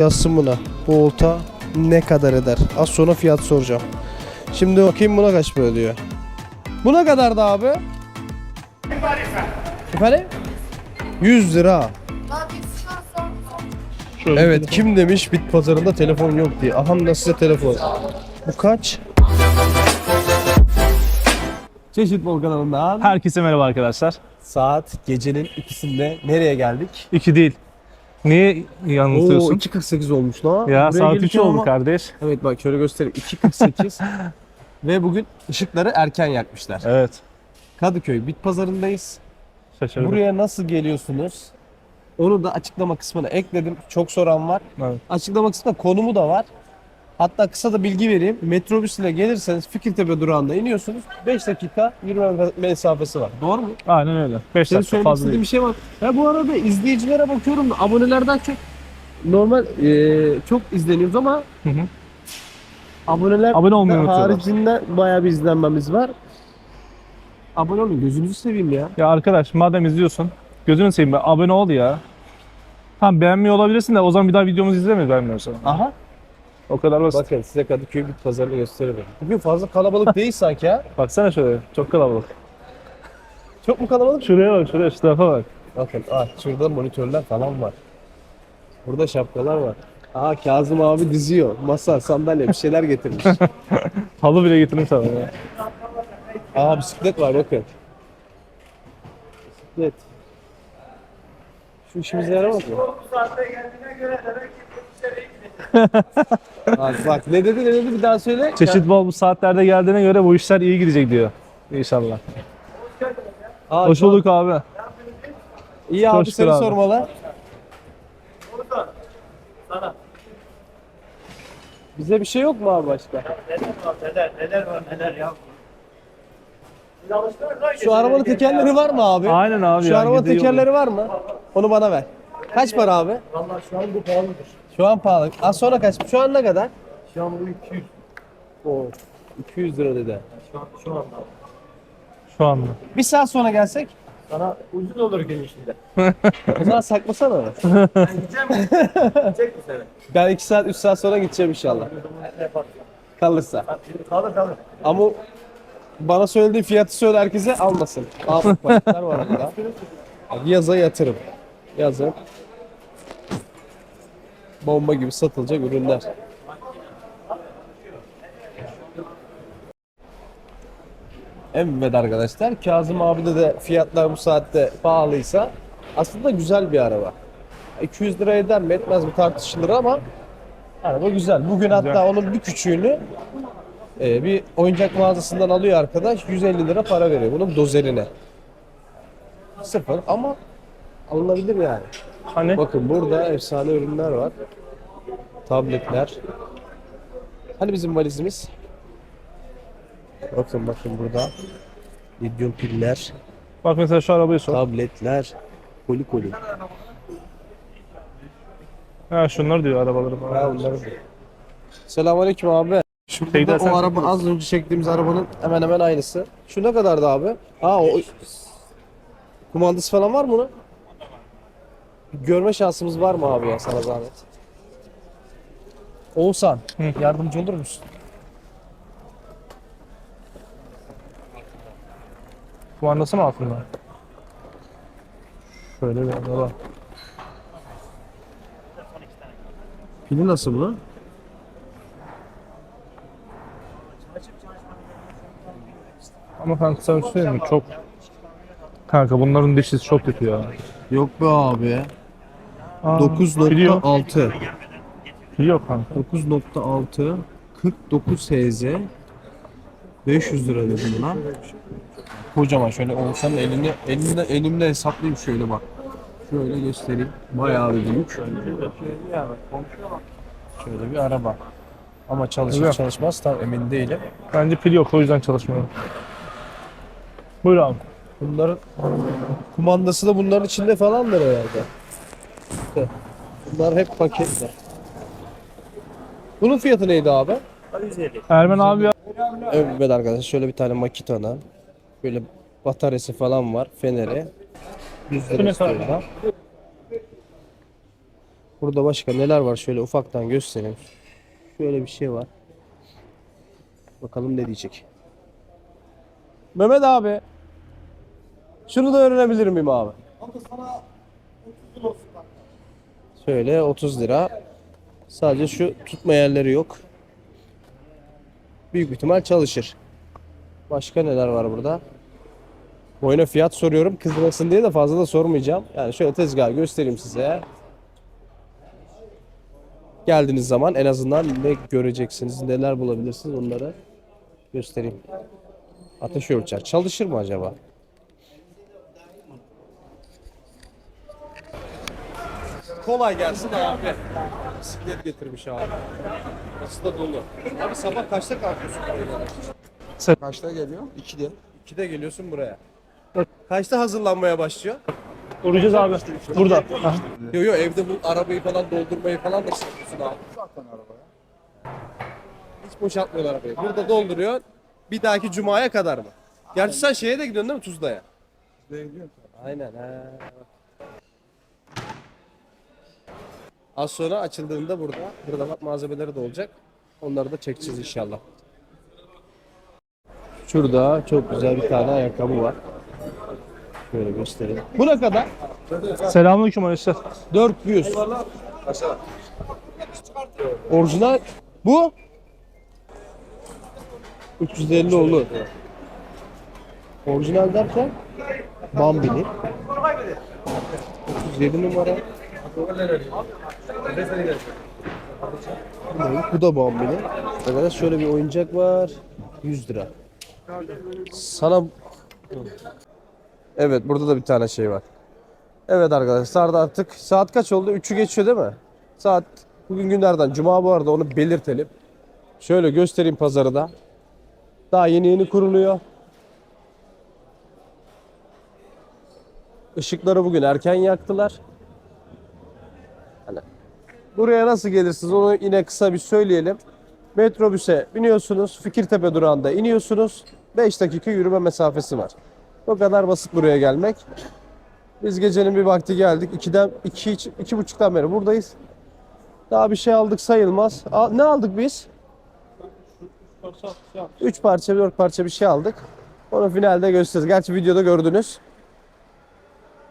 Yazsın buna. Bu olta ne kadar eder? Az sonra fiyat soracağım. Şimdi bakayım buna kaç para diyor. Buna kadar da abi. Efendim? 100 lira. Evet kim demiş bit pazarında telefon yok diye. Aha da size telefon. Bu kaç? Çeşit Bol kanalından Herkese merhaba arkadaşlar. saat gecenin ikisinde nereye geldik? 2 değil. Niye Oo yanıltıyorsun? 2.48 olmuş lan. ya Buraya saat 3 gelirken oldu ama- kardeş. Evet bak şöyle göstereyim. 2.48 ve bugün ışıkları erken yakmışlar. Evet. Kadıköy bit pazarındayız. Şaşırdım. Buraya nasıl geliyorsunuz? Onu da açıklama kısmına ekledim. Çok soran var. Evet. Açıklama kısmında konumu da var. Hatta kısa da bilgi vereyim. Metrobüs ile gelirseniz Fikirtepe durağında iniyorsunuz. 5 dakika yürüme mesafesi var. Doğru mu? Aynen öyle. 5 Senin dakika söylemek fazla istediğin değil. bir şey var. Ya bu arada izleyicilere bakıyorum da abonelerden çok normal e, çok izleniyoruz ama Hı hı. aboneler Abone olmayı unutuyorlar. haricinde bayağı bir izlenmemiz var. Abone olun gözünüzü seveyim ya. Ya arkadaş madem izliyorsun gözünü seveyim be abone ol ya. Tamam beğenmiyor olabilirsin de o zaman bir daha videomuzu izleme beğenmiyorsan. Aha. O kadar basit. Bakın size Kadıköy bit pazarını gösterelim. Bugün fazla kalabalık değil sanki ha. Baksana şöyle çok kalabalık. Çok mu kalabalık? Şuraya bak şuraya şu tarafa bak. Bakın ah şurada monitörler falan var. Burada şapkalar var. Aa Kazım abi diziyor. Masa, sandalye bir şeyler getirmiş. Halı bile getirdim sana ya. Aa bisiklet var bakın. Bisiklet. Şu işimize yaramaz mı? Bak, bak ne dedi ne dedi bir daha söyle. Çeşit bol bu saatlerde geldiğine göre bu işler iyi gidecek diyor. İnşallah. Aa, Hoş bulduk abi. İyi abi şükür seni abi. sormalı. Bize bir şey yok mu abi başka? Neler neler var neler ya. Şu arabanın tekerleri var mı abi? Aynen abi Şu ya, arabanın tekerleri var mı? Onu bana ver. Kaç para abi? Valla şu an bu pahalıdır. Şu an pahalı. Az sonra kaç? Şu an ne kadar? Şu an bu 200. Oo. 200 lira dedi. Şu an şu anda. Şu anda. Bir saat sonra gelsek Sana ucuz olur gelişinde. o zaman saklasana. onu. Ben gideceğim? Gidecek mi seni? ben 2 saat 3 saat sonra gideceğim inşallah. Kalırsa. Kalır kalır. Ama bana söylediği fiyatı söyle herkese almasın. Al paketler var arada. Yaza yatırım. Yazın. Bomba gibi satılacak ürünler. Evet arkadaşlar Kazım abide de fiyatlar bu saatte pahalıysa aslında güzel bir araba. 200 lira eder mi etmez mi tartışılır ama araba güzel. Bugün hatta onun bir küçüğünü ee, bir oyuncak mağazasından alıyor arkadaş 150 lira para veriyor bunun dozerine. Sıfır ama alınabilir yani. Hani? Bakın burada efsane ürünler var. Tabletler. Hani bizim valizimiz? Bakın bakın burada. Lityum piller, Bak mesela şu arabayı sor. tabletler, koli koli. Ha şunlar diyor arabaları Ha falan. bunları. Selamünaleyküm abi. Şurada Şey da dersen- o araba az önce çektiğimiz arabanın hemen hemen aynısı. Şu ne kadardı abi? Ha o kumandası falan var mı bunun? Görme şansımız var mı abi ya sana zahmet? Oğuzhan Hı. yardımcı olur musun? Kumandası mı altında? Şöyle bir araba. Pili nasıl bu? Ama kanka sana bir şey söyleyeyim mi? Çok... Kanka bunların dişisi çok kötü ya. Yok be abi. Aa, Biliyor. 9.6 Biliyor kanka. 9.6 49 HZ 500 lira dedim buna. Kocaman şöyle Oğuzhan'ın elini elinde elimde hesaplayayım şöyle bak. Şöyle göstereyim. Bayağı bir büyük. Şöyle bir araba. Ama çalışır Evet. çalışmaz tam emin değilim. Bence pil yok o yüzden çalışmıyor. Buyur abi. Bunların kumandası da bunların içinde falandır herhalde. İşte Bunlar hep paketler. Bunun fiyatı neydi abi? 150. Ermen abi ya. Evet arkadaşlar şöyle bir tane Makita'dan böyle bataryası falan var feneri 100 lira Bu ne istiyor kadar? da. Burada başka neler var şöyle ufaktan göstereyim. Şöyle bir şey var. Bakalım ne diyecek. Mehmet abi. Şunu da öğrenebilir miyim abi? Şöyle 30 lira. Sadece şu tutma yerleri yok. Büyük ihtimal çalışır. Başka neler var burada? Boyuna fiyat soruyorum. Kızmasın diye de fazla da sormayacağım. Yani şöyle tezgahı göstereyim size. Geldiğiniz zaman en azından ne göreceksiniz, neler bulabilirsiniz onları göstereyim. Ateş ölçer. Çalışır mı acaba? Kolay gelsin abi. Bisiklet getirmiş abi. Nasıl da dolu. Abi sabah kaçta kalkıyorsun? Kaçta geliyor? 2'de. 2'de geliyorsun buraya. Kaçta hazırlanmaya başlıyor? Uğrayacağız abi. Burada. Hah. Yo yo evde bu arabayı falan doldurmayı falan da yapıyorsun abi. Zaten arabaya. Hiç boşaltmıyorlar arabayı. Burada dolduruyor. Bir dahaki cumaya kadar mı? Gerçi sen şeye de gidiyorsun değil mi Tuzla'ya? Tuzla'ya gidiyorum. Aynen he. Az sonra açıldığında burada hırdavat malzemeleri de olacak. Onları da çekeceğiz inşallah. Şurada çok güzel bir tane ayakkabı var. Şöyle göstereyim. Bu ne kadar? Selamünaleyküm arkadaşlar. 400. Orijinal bu 350 olur. Orijinal derken Bambini. 37 numara. Bu da Bambini. Arkadaşlar şöyle bir oyuncak var. 100 lira. Sana Evet burada da bir tane şey var. Evet arkadaşlar da artık saat kaç oldu? 3'ü geçiyor değil mi? Saat bugün günlerden cuma bu arada onu belirtelim. Şöyle göstereyim pazarı da. Daha yeni yeni kuruluyor. Işıkları bugün erken yaktılar. Buraya nasıl gelirsiniz onu yine kısa bir söyleyelim. Metrobüse biniyorsunuz. Fikirtepe durağında iniyorsunuz. 5 dakika yürüme mesafesi var. O kadar basit buraya gelmek. Biz gecenin bir vakti geldik. 2'den 2 iki, iki buçuktan beri buradayız. Daha bir şey aldık sayılmaz. A- ne aldık biz? 3 parça, 4 parça bir şey aldık. Onu finalde gösteririz. Gerçi videoda gördünüz.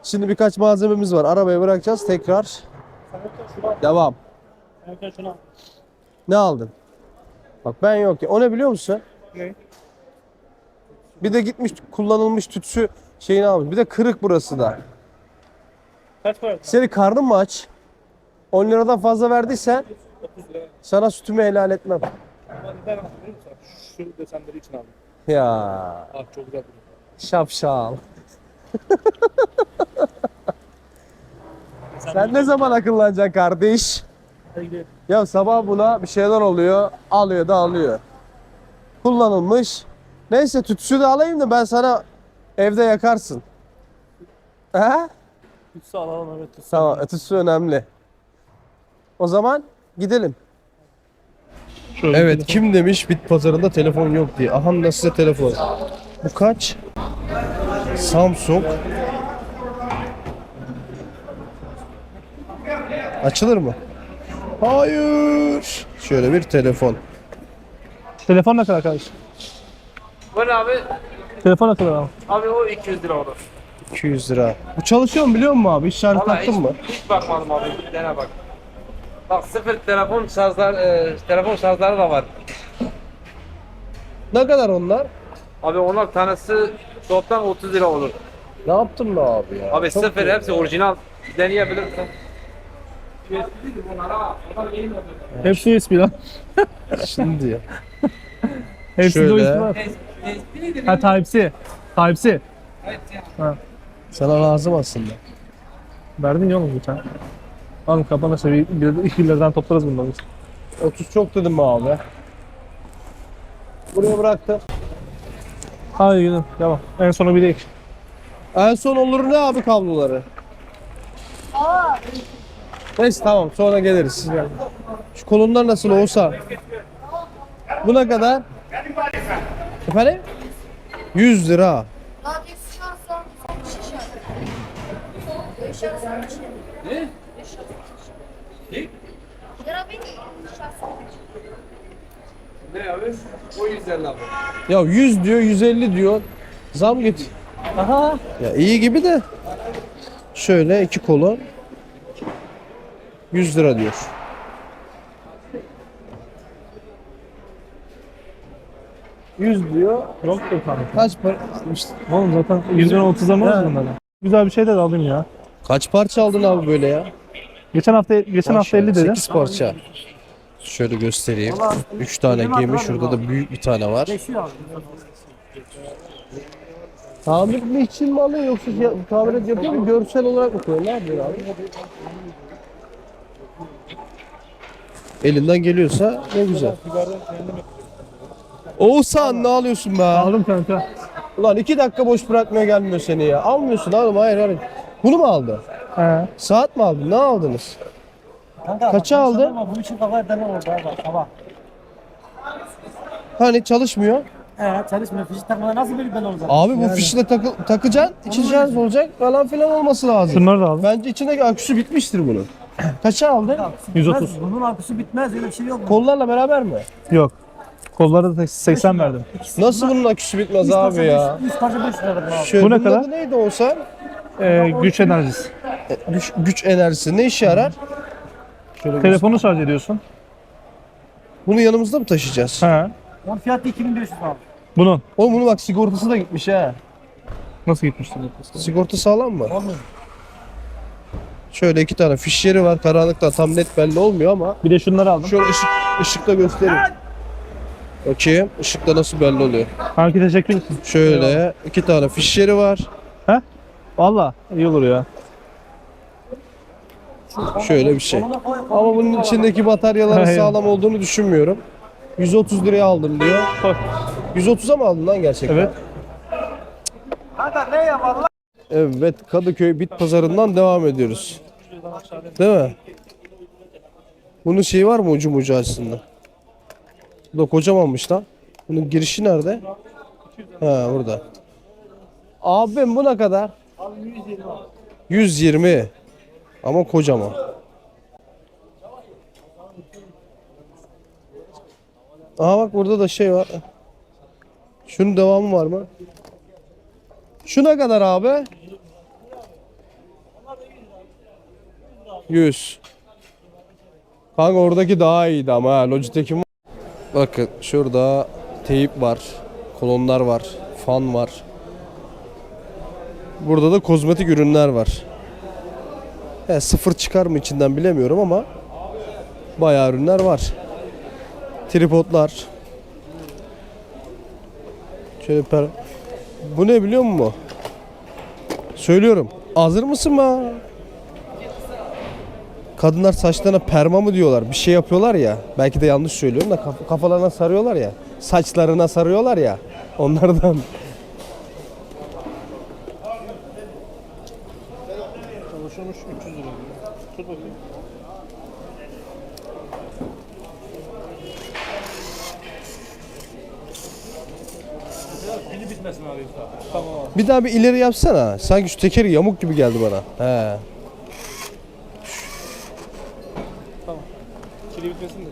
Şimdi birkaç malzememiz var. Arabaya bırakacağız. Tekrar devam. Ne aldın? Bak ben yok ya. O ne biliyor musun? Ne? Bir de gitmiş kullanılmış tütsü şeyini almış. Bir de kırık burası da. Kaç para? Seni karnın mı aç? 10 liradan fazla verdiysen sana sütümü helal etmem. Şu desenleri için aldım. Ya Ah çok güzel. şapşal. Sen ne zaman akıllanacaksın kardeş? Hadi gidelim. Ya sabah buna bir şeyler oluyor, alıyor da alıyor. Kullanılmış. Neyse tütsü de alayım da ben sana evde yakarsın. He? Tutsa alalım evet tutsa. Tamam, tütsü önemli. O zaman gidelim. Şöyle Evet kim demiş bit pazarında telefon yok diye. Aha da size telefon. Bu kaç? Samsung. Açılır mı? Hayır. Şöyle bir telefon. Telefon ne kadar arkadaş? Böyle abi, Telefon ne kadar abi? abi o 200 lira olur. 200 lira. Bu çalışıyor mu biliyor musun abi? Hiç şarj Vallahi taktın hiç, mı? hiç bakmadım abi, bir dene bak. Bak sıfır telefon şarjlar, e, telefon şarjları da var. Ne kadar onlar? Abi onlar tanesi toplam 30 lira olur. Ne yaptın be abi ya? Abi Çok sıfır iyi. hepsi orijinal. Deneyebilirsin. Hepsi USB lan. Şimdi ya. Hepsi de Şöyle. USB var. Ha Type-C. Type-C. Sana lazım aslında. Verdin ya oğlum bir tane. Oğlum kapanırsa bir, bir, iki liradan toplarız bunları. biz. 30 çok dedim be abi. Buraya bıraktım. Hadi gidelim. Devam. En sona bir de ek. En son olur ne abi kabloları? Neyse tamam sonra geliriz. Şu kolonlar nasıl olsa. Bu ne kadar? Efendim? 100 lira. Ne? Ne abi? O 150 abi. Ya 100 diyor, 150 diyor. Zam git. Aha. Ya iyi gibi de. Şöyle iki kolu. 100 lira diyor. Yüz diyor. Yok yok abi. Kaç para? Oğlum zaten 100'den 30 ama bunlardan. Güzel bir şey de alayım ya. Kaç parça aldın abi böyle ya? Geçen hafta geçen hafta 50 dedi. 8 parça. Şöyle göstereyim. 3 tane gemi. Şurada da büyük bir tane var. Tamir mi için mi alıyor yoksa et yapıyor mu? Görsel olarak mı koyuyor? Ne yapıyor abi? Elinden geliyorsa ne güzel. Oğuzhan ne alıyorsun be? Aldım kanka. Ulan iki dakika boş bırakmaya gelmiyor seni ya. Almıyorsun oğlum hayır hayır. Bunu mu aldın? He. Saat mi aldın? Ne aldınız? Kanka, Kaça bak, aldın? Ama bunun için kafa oldu ha bak sabah. Hani çalışmıyor. He çalışmıyor. Fişi takmadan nasıl bir ben olacak? Abi bu fişle takı, takacaksın, şarj olacak falan filan olması lazım. Şunları da aldım. Bence içindeki aküsü bitmiştir bunun. Kaça aldın? Aküsü 130. bitmez, Bunun aküsü bitmez. Öyle bir şey yok. Kollarla beraber mi? Yok. Kollara da 80 verdim. Nasıl bunun aküsü bitmez Üç abi parça ya? beş- Üç parça 5 lira verdim abi. Şöyle, Bu ne bunun kadar? adı neydi olsa? Ee, güç enerjisi. Güç, güç enerjisi. Ne işe yarar? Şöyle Telefonu şarj ediyorsun. Bunu yanımızda mı taşıyacağız? He. Onun fiyatı 2500 abi. Bunun. Oğlum bunun bak sigortası da gitmiş ha. Nasıl gitmişti? Sigorta sağlam mı? Olmuyor. Şöyle iki tane fişleri var. Karanlıkta tam net belli olmuyor ama Bir de şunları aldım. şöyle ışık, ışıkta göstereyim. Bakayım ışıkta nasıl belli oluyor. Kanki teşekkür ederim. Şöyle iki tane fişleri var. Valla iyi olur ya. Şöyle bir şey. Ama bunun içindeki bataryaların Hayır. sağlam olduğunu düşünmüyorum. 130 liraya aldım diyor. Koy. 130'a mı aldın lan gerçekten? Evet. Evet Kadıköy Bit Pazarı'ndan devam ediyoruz. Değil mi? Bunun şeyi var mı ucu mucu aslında? Bu da kocamanmış lan. Bunun girişi nerede? Ha burada. Abim bu ne kadar? 120. Ama kocaman. Aha bak burada da şey var. Şunun devamı var mı? Şu ne kadar abi? 100. Kanka oradaki daha iyiydi ama ha. Logitech'in. Bakın şurada teyip var. Kolonlar var. Fan var. Burada da kozmetik ürünler var. He, sıfır çıkar mı içinden bilemiyorum ama bayağı ürünler var. Tripodlar. Şöyle per... Bu ne biliyor musun? Söylüyorum. Hazır mısın be? Kadınlar saçlarına perma mı diyorlar? Bir şey yapıyorlar ya. Belki de yanlış söylüyorum da kaf- kafalarına sarıyorlar ya. Saçlarına sarıyorlar ya. Onlardan. Çalışıyormuş 300 lira. Tut bakayım. Bir daha bir ileri yapsana. Sanki şu tekeri yamuk gibi geldi bana. He. Kili bitmesin de.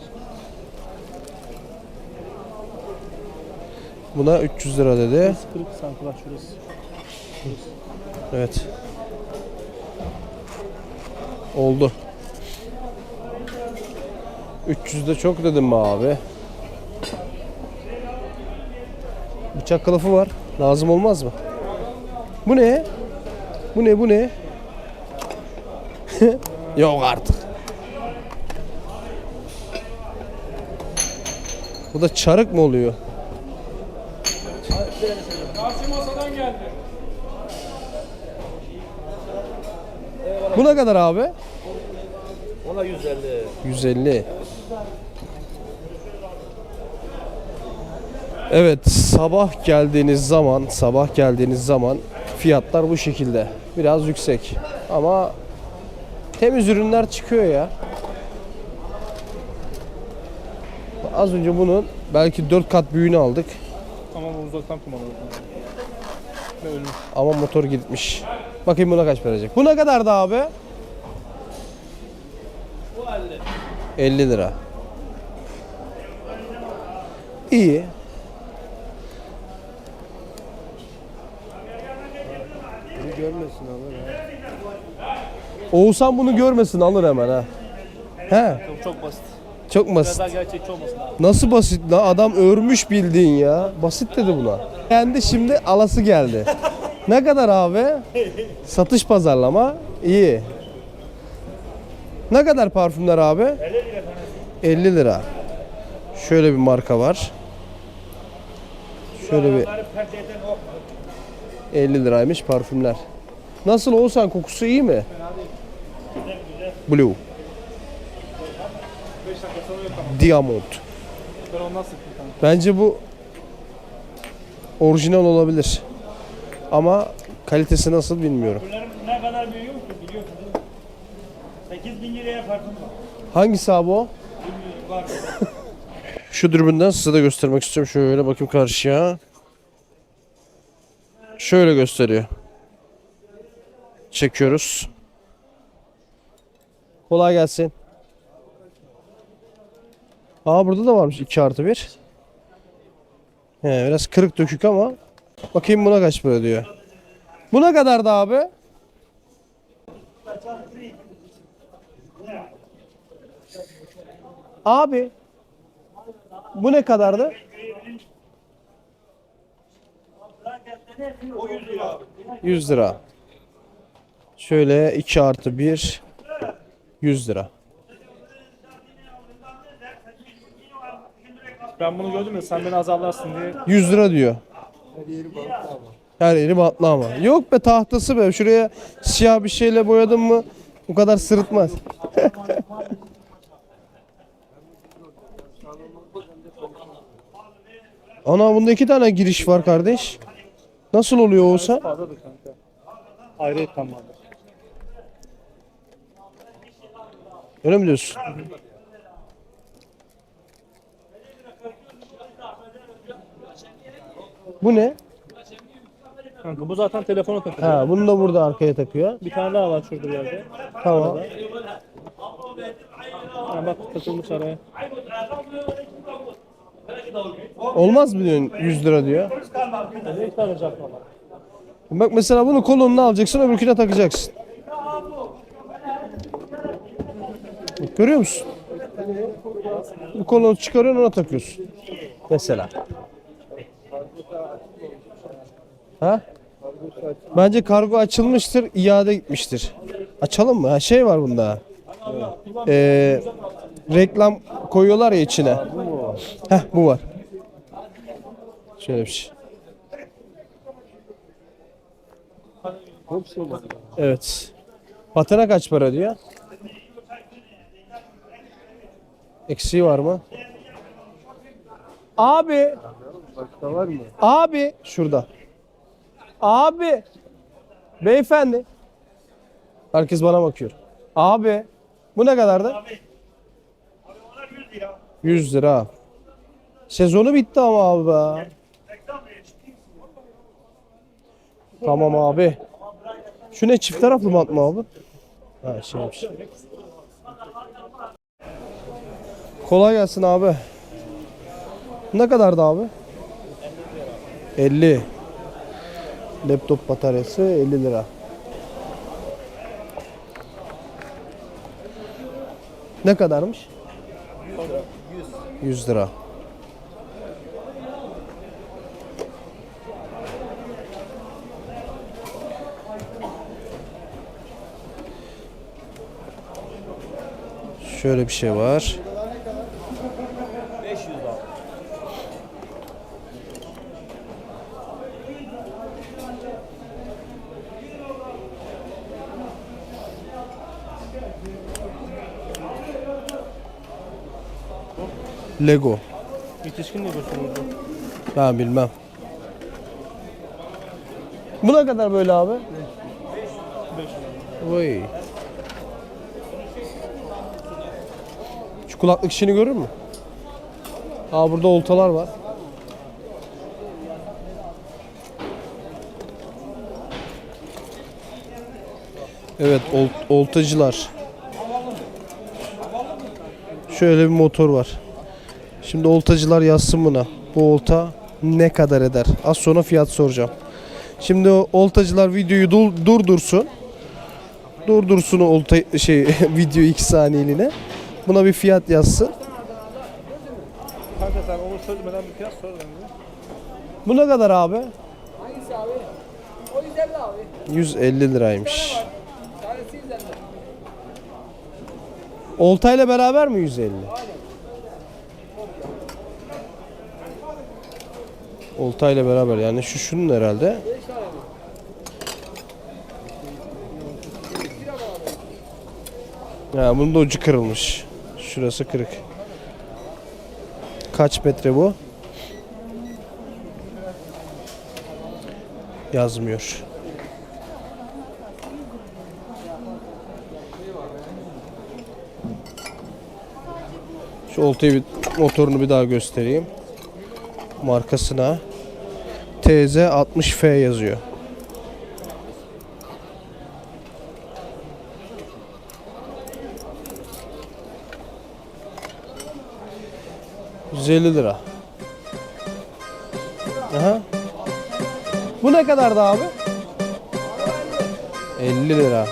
Buna 300 lira dedi. Kırık sanki bak şurası. Evet. Oldu. 300 de çok dedim mi abi? Bıçak kılıfı var. Lazım olmaz mı? Bu ne? Bu ne bu ne? Yok artık. Bu da çarık mı oluyor? Bu ne kadar abi? Ona 150. 150. Evet, sabah geldiğiniz zaman, sabah geldiğiniz zaman fiyatlar bu şekilde. Biraz yüksek. Ama temiz ürünler çıkıyor ya. Az önce bunun belki 4 kat büyüğünü aldık ama uzaktan kumandalı. Ve ölmüş. Ama motor gitmiş. Bakayım buna kaç verecek. Bu ne kadar da abi? Bu 50. 50 lira. İyi. Bunu görmesin alır ha. Oğuzhan bunu görmesin alır hemen ha. He. Çok basit. Çok basit. daha gerçekçi olmasın abi. Nasıl basit la? Adam örmüş bildiğin ya. Basit dedi buna. Kendi şimdi alası geldi. ne kadar abi? Satış pazarlama. iyi. Ne kadar parfümler abi? 50 lira. 50 lira. Şöyle bir marka var. Şöyle bir 50 liraymış parfümler. Nasıl olsan kokusu iyi mi? Blue. Diamond. Bence bu orijinal olabilir. Ama kalitesi nasıl bilmiyorum. Ne kadar büyüyor ki biliyorsun değil mi? 8 bin liraya farkım var. Hangisi abi o? Bilmiyorum var. Şu dürbünden size de göstermek istiyorum. Şöyle bakayım karşıya. Şöyle gösteriyor. Çekiyoruz. Kolay gelsin. Aa burada da varmış 2 artı 1. He, biraz kırık dökük ama. Bakayım buna kaç para diyor. Buna kadar da abi. Abi bu ne kadardı? O 100 lira. 100 lira. Şöyle 2 artı 1 100 lira. Ben bunu gördüm ya sen beni azarlarsın diye. 100 lira diyor. Her yeri batlı ama. Yok be tahtası be. Şuraya siyah bir şeyle boyadın mı bu kadar sırıtmaz. Ana bunda iki tane giriş var kardeş. Nasıl oluyor olsa? Fazladır kanka. Ayrı tamam. Öyle mi diyorsun? Bu ne? Kanka bu zaten telefona takılıyor. Ha, bunu da burada arkaya takıyor. Bir tane daha var şurada bir yerde. Tamam. Ha, bak takılmış araya. Olmaz mı diyorsun 100 lira diyor. Ne takacak bana? Bak mesela bunu kolonuna alacaksın öbürküne takacaksın. Bak, görüyor musun? Bu kolonu çıkarıyorsun ona takıyorsun. Mesela. Ha? Bence kargo açılmıştır, iade gitmiştir. Açalım mı? Ha, şey var bunda. Ee, reklam koyuyorlar ya içine. Heh, bu var. Şöyle bir şey. Evet. Patene kaç para diyor? Eksiği var mı? Abi. Başka var mı? Abi. Şurada. Abi. Beyefendi. Herkes bana bakıyor. Abi. Bu ne kadardı? Ona 100 lira. 100 lira. Sezonu bitti ama abi be. Tamam abi. Şu ne çift taraflı bant mı abi? Ha şeymiş. Kolay gelsin abi. Ne kadardı abi? 50 Laptop bataryası 50 lira. Ne kadarmış? 100 lira. Şöyle bir şey var. Lego. Yetişkin diyorsun burada? Ben bilmem. Bu ne kadar böyle abi? 5 Oy. Şu kulaklık işini görür mü? Aa burada oltalar var. Evet ol- oltacılar. Şöyle bir motor var. Şimdi oltacılar yazsın buna. Bu olta ne kadar eder? Az sonra fiyat soracağım. Şimdi o oltacılar videoyu dur- durdursun. Durdursun o olta şey video 2 saniyeliğine. Buna bir fiyat yazsın. Kanka sen onu söylemeden bir fiyat sor Bu ne kadar abi? Hangisi abi? O 150 abi. 150 liraymış. Oltayla beraber mi 150? Oltayla beraber yani şu şunun herhalde. Ha bunun da ucu kırılmış. Şurası kırık. Kaç metre bu? Yazmıyor. Şu oltayı bir, motorunu bir daha göstereyim. Markasına TZ 60F yazıyor. ...150 lira. Aha. Bu ne kadardı abi? 50 lira.